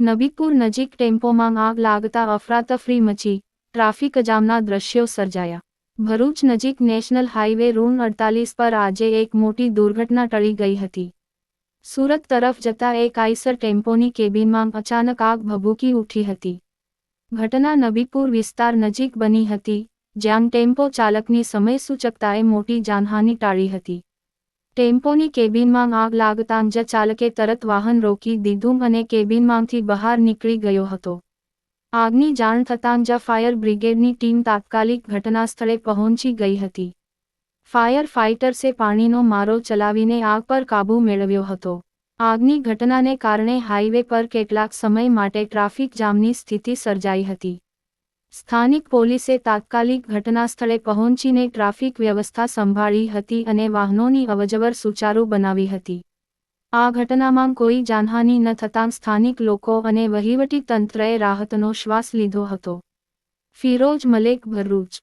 નબીપુર નજીક ટેમ્પોમાં આગ લાગતા અફરાતફરી મચી. ટ્રાફિક જામના દ્રશ્યો સર્જાયા. ભરૂચ નજીક નેશનલ હાઈવે રૂમ અડતાલીસ પર આજે એક મોટી દુર્ઘટના ટળી ગઈ હતી. સુરત તરફ જતા એક આઈસર ટેમ્પોની કેબિનમાં અચાનક આગ ભભૂકી ઉઠી હતી. ઘટના નબીપુર વિસ્તાર નજીક બની હતી, જ્યાં ટેમ્પો ચાલકની સમય સૂચકતાએ મોટી જાનહાની ટાળી હતી. ટેમ્પોની કેબિનમાં આગ લાગતાં જ ચાલકે તરત વાહન રોકી દીધું અને કેબિનમાંથી બહાર નીકળી ગયો હતો. આગની જાણ થતાં જ ફાયર બ્રિગેડની ટીમ તાત્કાલિક ઘટનાસ્થળે પહોંચી ગઈ હતી. ફાયર ફાઇટર્સે પાણીનો મારો ચલાવીને આગ પર કાબૂ મેળવ્યો હતો. આગની ઘટનાને કારણે હાઈવે પર કેટલાક સમય માટે ટ્રાફિક જામની સ્થિતિ સર્જાઈ હતી. સ્થાનિક પોલીસે તાત્કાલિક ઘટનાસ્થળે પહોંચીને ટ્રાફિક વ્યવસ્થા સંભાળી હતી અને વાહનોની અવજવર સુચારુ બનાવી હતી. આ ઘટનામાં કોઈ જાનહાનિ ન થતાં સ્થાનિક લોકો અને વહીવટી તંત્રએ રાહતનો શ્વાસ લીધો હતો. ફિરોજ મલેક ભરૂચ